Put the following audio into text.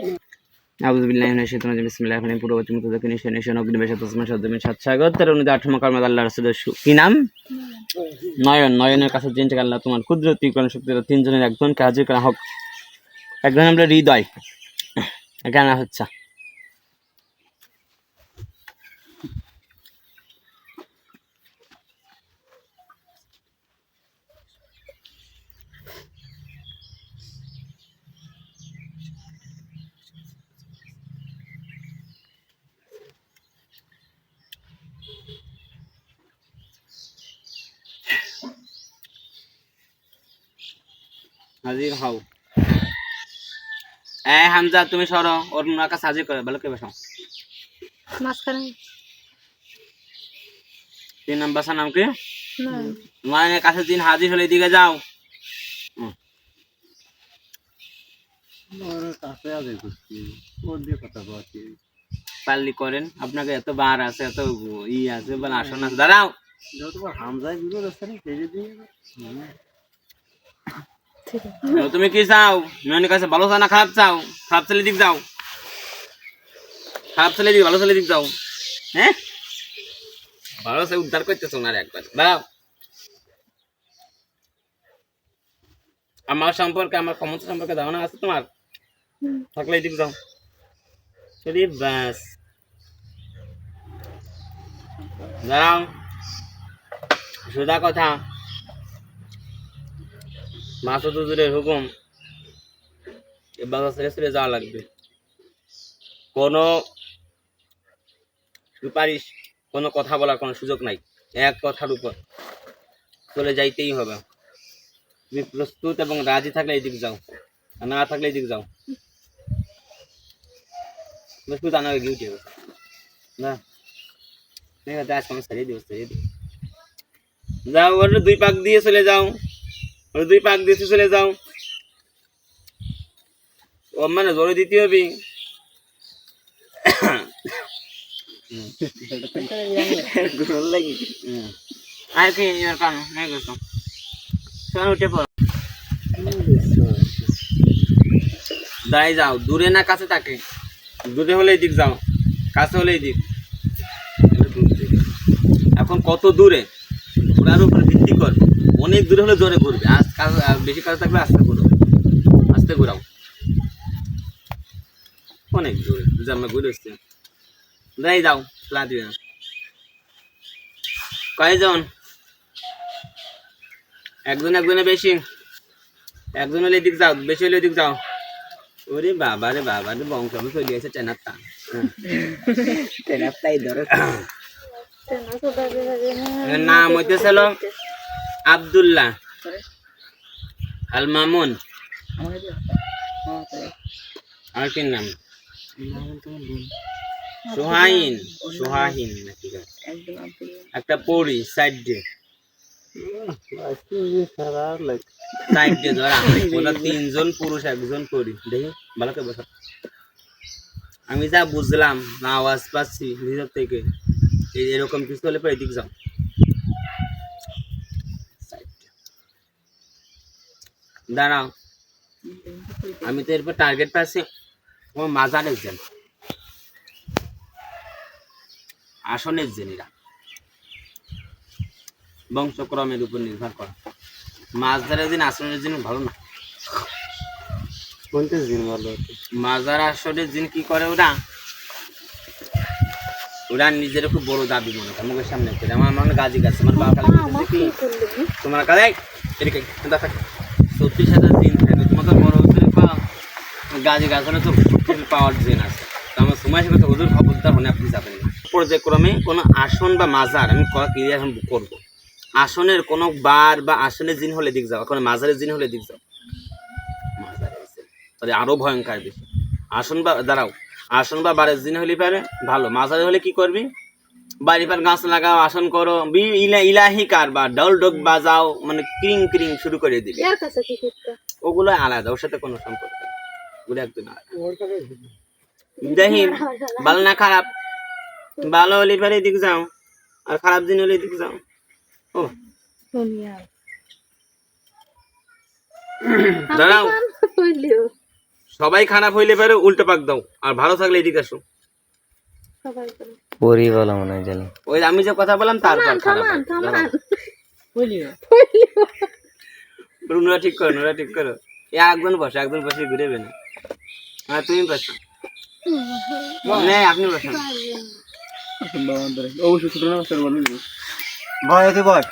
কি নাম? নয়ন। নয়নের কাছে জিন আল্লাহ তোমার কুদরতি কোন শক্তি তিনজনের একজন হাজির করা হোক একজন আমরা হৃদয়। এখানে হচ্ছে হাজির হও। এ হামজা তুমি সরো ওর ওনার কাছে হাজির করে ভালো করে বসাও। মাঝখানে। তিন নাম্বার সার নাম কি? না। নয়নের কাছে দিন হাজির হলে এদিকে যাও। হুম। কাছে আগে করছি ওর দিয়ে কথা বলছি। পাল্লি করেন আপনাকে এত বার আছে এত ই আছে বলে আসন আছে দাঁড়াও। যেহেতু আমার হামজায় বিরোধ আছে না সেই দিয়ে ঠিক আছে ও, তুমি কি চাও? নয়নের কাছে ভালো চাও না খারাপ চাও? খারাপ ছেলে দিক যাও। খারাপ ছেলে দিক ভালো ছেলে দিক যাও। হ্যাঁ? ভালো ছেলে উদ্ধার করতেছো না একবার। দাঁড়াও। আমার সম্পর্কে, আমার ক্ষমতা সম্পর্কে ধারণা আছে তোমার। থাকলে এদিক যাও। চলি, ব্যাস। দাঁড়াও। সোজা কথা। মাসুদ হুজুরের হুকুম। এবার ছেড়ে ছেড়ে যাওয়া লাগবে। কোনো সুপারিশ, কোনো কথা বলার কোনো সুযোগ নাই। এক কথার উপর। চলে যাইতেই হবে। তুমি প্রস্তুত এবং রাজি থাকলে এদিক যাও। আর না থাকলে এদিক যাও। প্রস্তুত আনাকে গিয়ে উঠে না। ঠিক আছে, আজকে আমি সারিয়ে দিব সারিয়ে দিব। যাও দুই পাক দিয়ে চলে যাও। দুই পাক দিয়ে চলে যাও। ও মানে জোরে দিতে হবে আর কি এর কারণ নাই গেছো চল উঠে পড়ো দাঁড়াই যাও দূরে না কাছে থাকে দূরে হলে দিক যাও কাছে হলে দিক এখন কত দূরে ঘোরার উপরে অনেক দূরে হলে জোরে ঘুরবে আজ কাজ- বেশি কাজ থাকলে আস্তে ঘুরো। আস্তে ঘুরাও। অনেক দূরে আমরা ঘুরে এসছি। দাঁড়াই যাও লা দিবে কয়জন একজন একজনে বেশি। একজন হলে এদিক যাও বেশি হলে এদিক যাও। ওরে বাবা রে বাবা রে বংশ আমি চলে গেছে চেনার টান চেনার তাই ধরো নাম হইতেছিল আব্দুল্লাহ। আল মামুন আর কি নাম? সোহাইন। সোহাহিন নাকি? একটা পড়ি সাইড ধরা তিনজন একজন পড়ি দেখি আমি যা বুঝলাম, না আওয়াজ পাচ্ছি ভিতর থেকে। এরকম কিছু হলে পরে এদিক যাও Side দিয়ে। দাঁড়াও। আমি তো এরপর টার্গেট পাচ্ছি ও মাজারের জেন আসনের জেনিরা বংশক্রমের উপর নির্ভর করে। মাছ ধরার দিন আসনের দিন ভালো না। কোনটা দিন ভালো? মাজার আসনের দিন কি করে ওরা? ওরা নিজের খুব বড় দাবি মনে করে। মুখের সামনে করে। আমার মনে হয় গাজি গাছ আমার বাবা তোমার এদিকে এদিকে থাক সত্যির সাথে দিন থাকে। তোমার বড় হুজুর গাজি গাছ হলে তো পাওয়ার জেন আছে। তো আমার সময় হিসেবে তো হুজুর খবরদার হলে আপনি যাবেন না। পর্যায়ক্রমে কোনো আসন বা মাজার, আমি ক্রিয়া এখন করব। আসনের কোনো বার বা আসনের দিন হলে দিক যাও এখন মাজারের দিন হলে দিক যাও। মাজারের দিন তাহলে আরও ভয়ঙ্কর বেশি আসন বা, দাঁড়াও। আসন বা বারের দিন হলে পারে, ভালো। মাঝারে হলে কি করবি? বাড়ি পার গাছ লাগাও আসন করো ইলা ইলাহি কারবার ডল ডোক বাজাও মানে ক্রিং ক্রিং শুরু করে দিবে ওগুলো আলাদা ওর সাথে কোনো সম্পর্ক ওগুলো একদম দেখি ভালো না খারাপ? ভালো হলে পারে এদিকে যাও আর খারাপ দিন হলে এদিকে যাও। ও। দাঁড়াও। সবাই খারাপ হইলে পারে উল্টো পাক দাও আর ভালো থাকলে এদিকে আসো। সবাই পরি বলা মনে হয় জানি। ওই আমি যে কথা বললাম তারপর থামান থামান দাঁড়াও। নোরা ঠিক করো নোরা ঠিক করো। এ একজন বসে একজন বসে ঘুরে না। হ্যাঁ তুমি বসো। না আপনি বসেন। অবশ্যই ছোট না বলবি। ভয় বল।